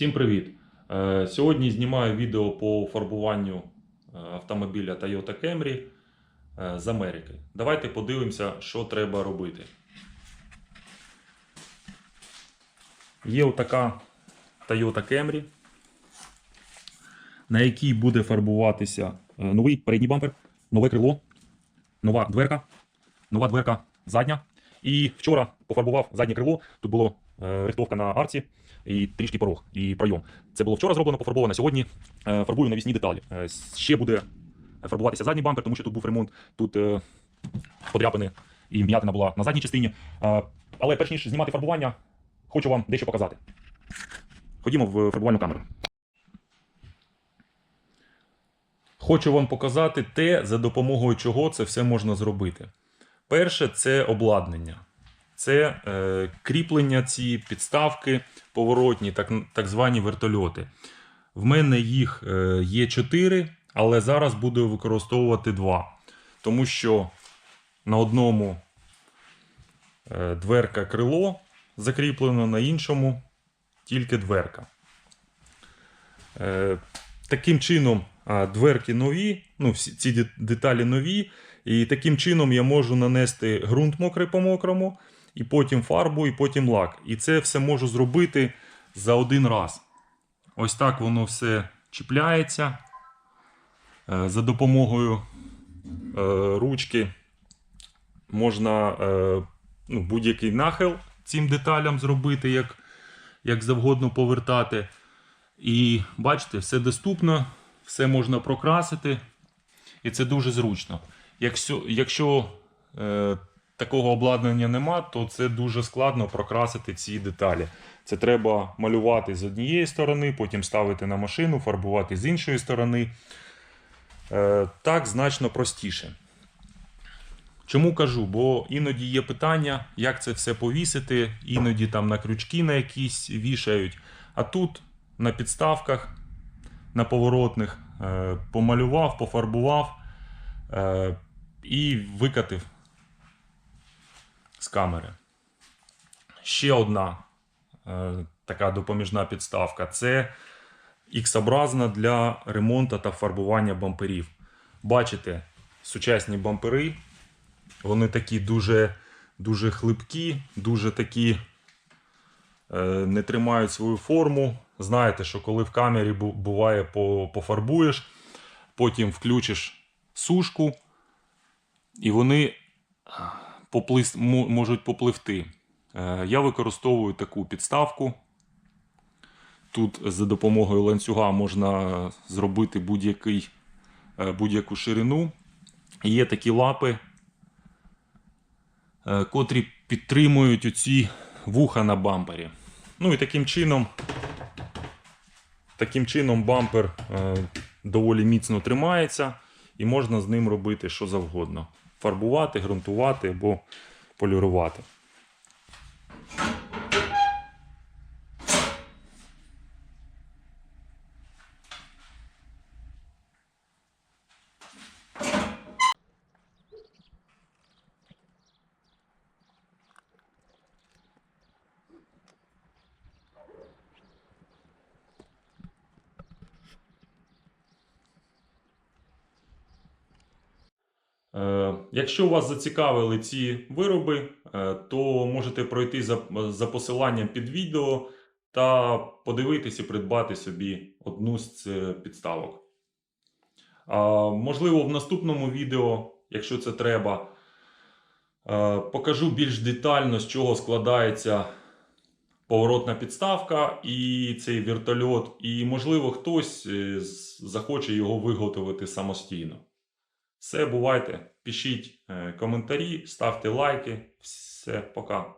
Всім привіт! Е, Сьогодні знімаю відео по фарбуванню е, автомобіля Toyota Camry е, з Америки. Давайте подивимося, що треба робити. Є отака Toyota Camry, на якій буде фарбуватися новий передній бампер, нове крило, нова дверка, нова дверка задня. І вчора пофарбував заднє крило. Тут було е, рихтовка на арці і трішки порог і пройом. Це було вчора зроблено, пофарбовано. Сьогодні е, фарбую навісні деталі. Е, ще буде фарбуватися задній бампер, тому що тут був ремонт, тут е, подряпини і м'ятина була на задній частині. Але перш ніж знімати фарбування, хочу вам дещо показати. Ходімо в фарбувальну камеру. Хочу вам показати те, за допомогою чого це все можна зробити. Перше це обладнання. Це е, кріплення ці підставки поворотні, так, так звані вертольоти. В мене їх е, є 4, але зараз буду використовувати 2. Тому що на одному е, дверка крило закріплено, на іншому тільки дверка. Е, таким чином, дверки нові, ну, всі ці деталі нові. І таким чином я можу нанести ґрунт мокрий по мокрому, і потім фарбу, і потім лак. І це все можу зробити за один раз. Ось так воно все чіпляється. Е, За допомогою е, ручки можна е, ну, будь-який нахил цим деталям зробити, як, як завгодно повертати. І бачите, все доступно, все можна прокрасити, і це дуже зручно. Якщо, якщо такого обладнання нема, то це дуже складно прокрасити ці деталі. Це треба малювати з однієї сторони, потім ставити на машину, фарбувати з іншої сторони. Е, так значно простіше. Чому кажу? Бо іноді є питання, як це все повісити, іноді там на крючки на якісь вішають. А тут на підставках, на поворотних е, помалював, пофарбував е, і викатив з камери. Ще одна е, така допоміжна підставка це X-образна для ремонту та фарбування бамперів. Бачите, сучасні бампери, вони такі дуже, дуже хлипкі, дуже такі е, не тримають свою форму. Знаєте, що коли в камері буває пофарбуєш, потім включиш сушку, і вони поплис, можуть попливти. Е, Я використовую таку підставку. Тут за допомогою ланцюга можна зробити е, будь-яку ширину. Є такі лапи, е, котрі підтримують оці вуха на бампері. Ну і таким чином, таким чином бампер доволі міцно тримається, і можна з ним робити що завгодно: фарбувати, ґрунтувати або полірувати. Якщо вас зацікавили ці вироби, е, то можете пройти за, за посиланням під відео та подивитися і придбати собі одну з е, підставок. Можливо, в наступному відео, якщо це треба, е, покажу більш детально, з чого складається поворотна підставка і цей вертольот, і, можливо, хтось е, захоче його виготовити самостійно. Все, бувайте. Пишіть е, коментарі, ставте лайки. Все, пока.